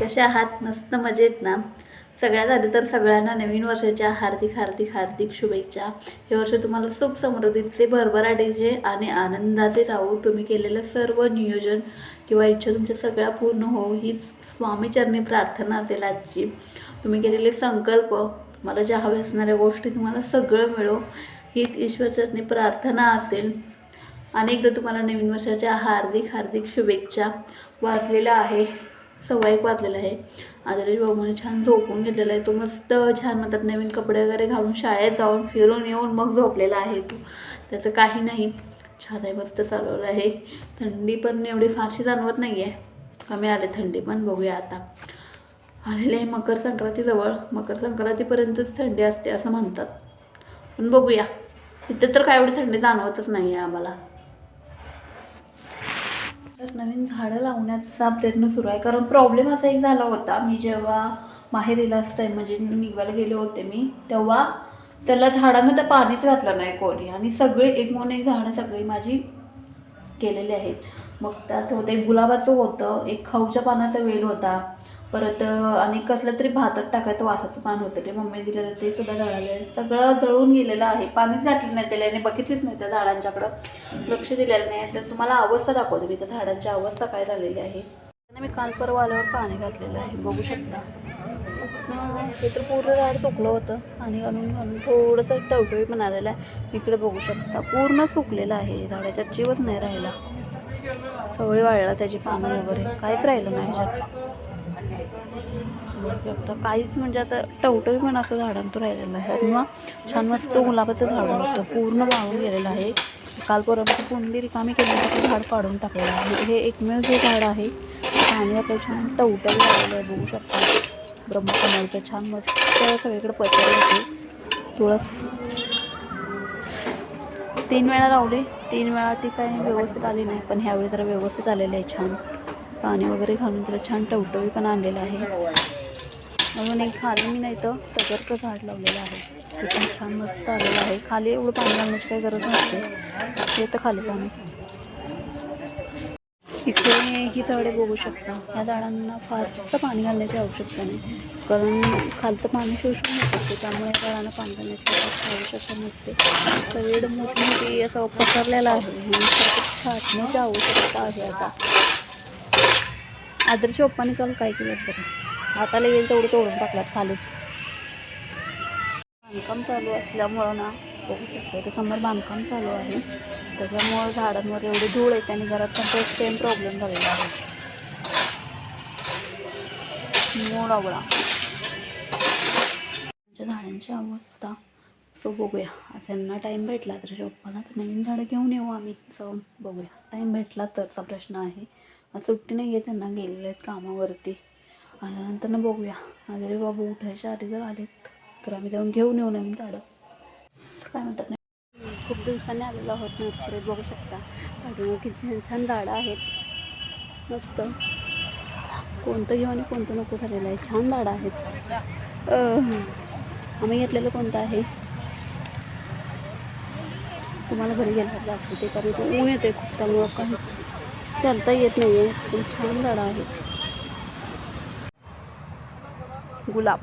कशा आहात? मस्त मजेत ना? सगळ्यात आधी तर सगळ्यांना नवीन वर्षाच्या हार्दिक हार्दिक हार्दिक शुभेच्छा. हे वर्ष तुम्हाला सुख समृद्धीचे भरभराटीचे आणि आनंदाचे जावो. तुम्ही केलेलं सर्व नियोजन किंवा इच्छा तुमच्या सगळ्या पूर्ण हो हीच स्वामीचरणी प्रार्थना असेल आजची. तुम्ही केलेले संकल्प तुम्हाला ज्या हव्या असणाऱ्या गोष्टी तुम्हाला सगळं मिळो हीच ईश्वरचरणी प्रार्थना असेल. अनेकदा तुम्हाला नवीन वर्षाच्या हार्दिक हार्दिक शुभेच्छा वाचलेल्या आहे. सव्वा एक वाजलेला आहे. आदरेश बाबूने छान झोपून घेतलेला आहे. तो मस्त छान म्हणतात नवीन कपडे वगैरे घालून शाळेत जाऊन फिरून येऊन मग झोपलेला आहे तो. त्याचं काही नाही. छान आहे मस्त चालवलं आहे. थंडी पण एवढी फारशी जाणवत नाही आहे कमी आले थंडी पण बघूया आता. आलेले आहे मकर संक्रांतीजवळ मकर संक्रांतीपर्यंतच थंडी असते असं म्हणतात. पण बघूया. इथं तर काय एवढी थंडी जाणवतच नाही आहे आम्हाला. आमच्यात नवीन झाडं लावण्याचा प्रयत्न सुरू आहे. कारण प्रॉब्लेम असा एक झाला होता. मी जेव्हा माहेर लास्ट टाईम म्हणजे निघायला गेले होते मी तेव्हा त्याला झाडांना तर पाणीच घातलं नाही कोणी. आणि सगळे एक म्हणून एक झाडं सगळी माझी केलेली आहेत. मग त्यात होतं एक गुलाबाचं होतं एक खाऊच्या पानाचा वेल होता. परत आणि कसलं तरी भातात टाकायचं वासाचं पान होतं. ते मम्मी दिलेलं ते सुद्धा जळालं आहे सगळं जळून गेलेलं आहे. पाणीच घातलं नाही त्याला. आणि बघितलीच नाही त्या झाडांच्याकडं. लक्ष दिलेलं नाही. तर तुम्हाला अवस्था दाखवते मी. त्या झाडांची अवस्था काय झालेली आहे. मी काल परवा आल्यावर पाणी घातलेलं आहे. बघू शकता. हं, ते तर पूर्ण झाड सुकलं होतं. पाणी घालून घालून थोडंसं टवटवी पण आलेलं आहे. इकडे बघू शकता. पूर्ण सुकलेलं आहे. झाडाच्या जीवच नाही राहिला. सवळी वाळला त्याची पानं वगैरे. काहीच राहिलं नाही ह्याच्यात शकता काहीच म्हणजे असं टवटवी पण असं झाडांतून राहिलेलं आहे किंवा छान मस्त गुलाबाचं झाड होतं. पूर्ण वाळून गेलेलं आहे. काल परवा कुंडी रिकामी केली झाड काढून टाकलेलं आहे. हे एकमेव जे झाड आहे पाणी आपलं छान टवटवी लागलेलं आहे. बघू शकता. ब्रह्मकमलचं छान मस्त सगळीकडे पसरले होते तुळस. तीन वेळा लावले. तीन वेळा ती काही व्यवस्थित आली नाही. पण ह्यावेळी जरा व्यवस्थित आलेलं आहे छान. पाणी वगैरे घालून त्याला छान टवटवी पण आणलेलं आहे. म्हणून एक खाली मी नाही तर तगरचं झाड लावलेलं आहे. ते पण छान मस्त आलेलं आहे. खाली एवढं पाणी घालण्याची काही गरज नसते. येतं खाली पाणी. इथे ही झाडे बघू शकता. या झाडांना फार जास्त पाणी घालण्याची आवश्यकता नाही. कारण खालचं पाणी शोषून होत असते. त्यामुळे या झाडांना पाणी घालण्याची आवश्यकता नसते. सगळीकडे मोठी असं पसरलेलं आहे. छाटण्याची आवश्यकता आहे आता. आदर्श पप्पाने काल काय केलं बरं हाताला येईल तेवढं तोडून टाकलात खालीच. बांधकाम चालू असल्यामुळं ना बघू शकतो तर समोर बांधकाम चालू आहे. त्याच्यामुळं झाडांवर एवढी धूळ येते आणि घरात पण तो सेम प्रॉब्लेम झालेला आहे. मूळ आवळा. झाडांची अवस्था सो बघूया. ज्यांना यांना टाईम भेटला तर पप्पाला तर नवीन झाडं घेऊन येऊ आम्ही. सो बघूया. टाईम भेटला तरचा प्रश्न आहे. सुट्टी नाही आहे त्यांना गेलेले आहेत कामावरती. आल्यानंतर ना बघूया. आजारी बाबा उठायच्या आधी जर आलेत तर आम्ही जाऊन घेऊन येऊ नवीन झाडं काय म्हणतात नाही खूप दिवसांनी आलेलो आहोत नर्सरीत बघू शकता. पाठीमागे किती छान छान झाडं आहेत. मस्त. कोणतं घेऊ आणि कोणतं नको झालेलं आहे. छान झाडं आहेत. आम्ही घेतलेलं कोणतं आहे? तुम्हाला घरी गेल्यावर दाखवते कारण तो ऊन येते खूप त्यामुळं काहीच चालता येत नाही आहे पण छान झाडं आहेत गुलाब.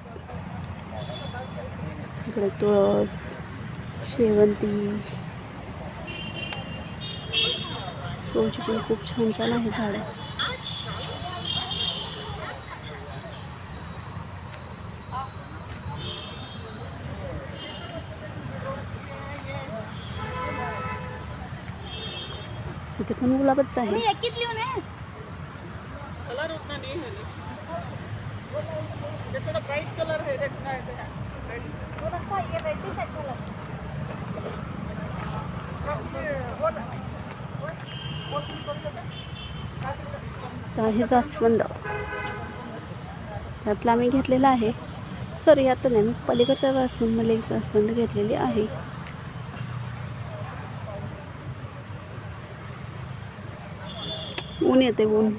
इकडे तुळस शेवंती. शोची पण खूप छान छान आहेत झाडं इथे पण गुलाबच आहे कलर उतना नहीं है ये थोड़ा ब्राइट कलर है देखना है तर हे जास्वंद त्यातला आम्ही घेतलेला आहे. सॉरी आता नाही मी पलीकडच्या जास्वंदमध्ये एक जास्वंद घेतलेली आहे. ऊन येते ऊन